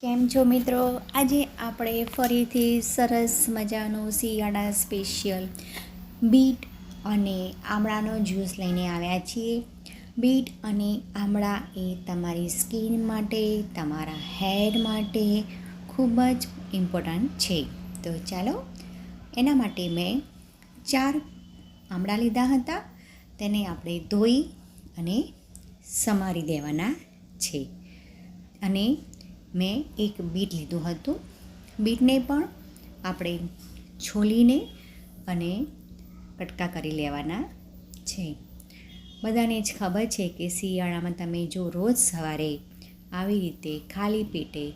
કેમ છો મિત્રો? આજે આપણે ફરીથી સરસ મજાનું શિયાળા સ્પેશિયલ બીટ અને આમળાનો જ્યુસ લઈને આવ્યા છીએ. બીટ અને આમળા એ તમારી સ્કિન માટે, તમારા હેર માટે ખૂબ જ ઇમ્પોર્ટન્ટ છે. તો ચાલો, એના માટે મેં ચાર આમળા લીધા હતા. તેને આપણે ધોઈ અને સમારી દેવાના છે. અને મેં એક બીટ લીધું હતું. બીટને પણ આપણે છોલીને અને કટકા કરી લેવાના છે. બધાને જ ખબર છે કે શિયાળામાં તમે જો રોજ સવારે આવી રીતે ખાલી પેટે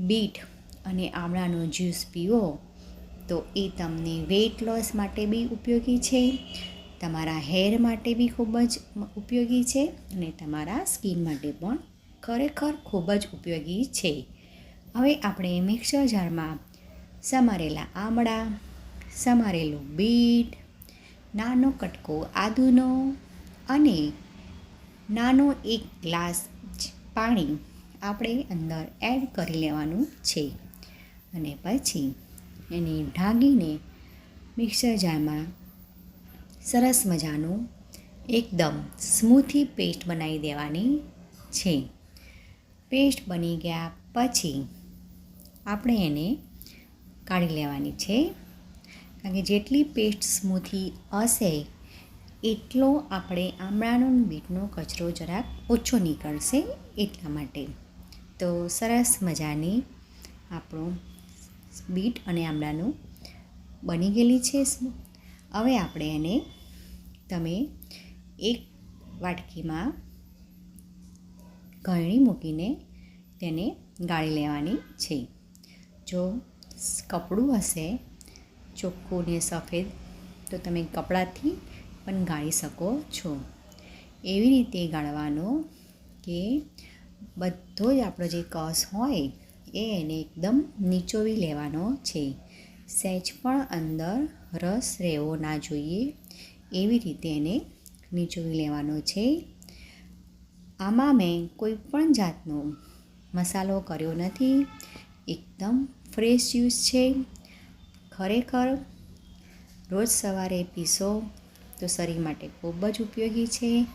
બીટ અને આમળાનો જ્યુસ પીવો, તો એ તમને વેઇટ લોસ માટે બી ઉપયોગી છે, તમારા હેર માટે બી ખૂબ જ ઉપયોગી છે અને તમારા સ્કિન માટે પણ ખરેખર ખૂબ જ ઉપયોગી છે. હવે આપણે મિક્સર જારમાં સમારેલા આમળા, સમારેલું બીટ, નાનો કટકો આદુનો અને નાનો એક ગ્લાસ પાણી આપણે અંદર એડ કરી લેવાનું છે. અને પછી એને ઢાંકીને મિક્સર જારમાં સરસ મજાનું એકદમ સ્મૂથી પેસ્ટ બનાવી દેવાની છે. પેસ્ટ બની ગયા પછી આપણે એને કાઢી લેવાની છે. કારણ કે જેટલી પેસ્ટ સ્મૂથી હશે, એટલો આપણે આમળાનો બીટનો કચરો જરાક ઓછો નીકળશે એટલા માટે. તો સરસ મજાની આપણું બીટ અને આમળાનું બની ગયેલી છે હવે આપણે એને તમે એક વાટકીમાં ગળણી મૂકીને તેને ગાળી લેવાની છે. જો કપડું હશે, ચોખ્ખું ને સફેદ, તો તમે કપડાથી પણ ગાળી શકો છો. એવી રીતે ગાળવાનો કે બધો જ આપણો જે કસ હોય, એ એને એકદમ નીચોવી લેવાનો છે. સહેજ પણ અંદર રસ રહેવો ના જોઈએ. એવી રીતે એને નીચોવી લેવાનો છે. આમાં મેં કોઈ પણ જાતનો મસાલો કર્યો નથી. એકદમ ફ્રેશ જ્યુસ છે. ખરેખર રોજ સવારે પીશો તો શરીર માટે ખૂબ જ ઉપયોગી છે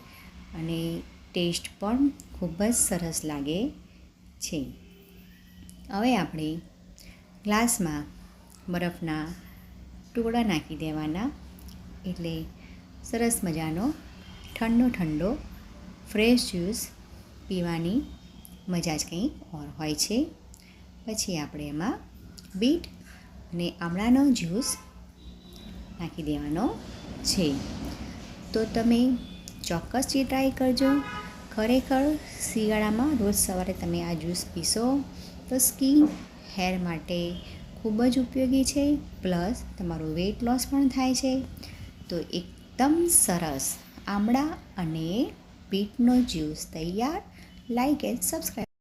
અને ટેસ્ટ પણ ખૂબ જ સરસ લાગે છે. હવે આપણે ગ્લાસમાં બરફના ટુકડા નાખી દેવાના. એટલે સરસ મજાનો ઠંડો ઠંડો ફ્રેશ જ્યુસ પીવાની મજા જ કંઈ ઓર હોય છે. પછી આપણે એમાં બીટ અને આમળાનો જ્યુસ નાખી દેવાનો છે. તો તમે ચોક્કસથી ટ્રાય કરજો. ખરેખર શિયાળામાં રોજ સવારે તમે આ જ્યુસ પીશો તો સ્કિન હેર માટે ખૂબ જ ઉપયોગી છે. પ્લસ તમારું વેઇટ લોસ પણ થાય છે. તો એકદમ સરસ આમળા અને બીટનો જ્યુસ તૈયાર? Like and subscribe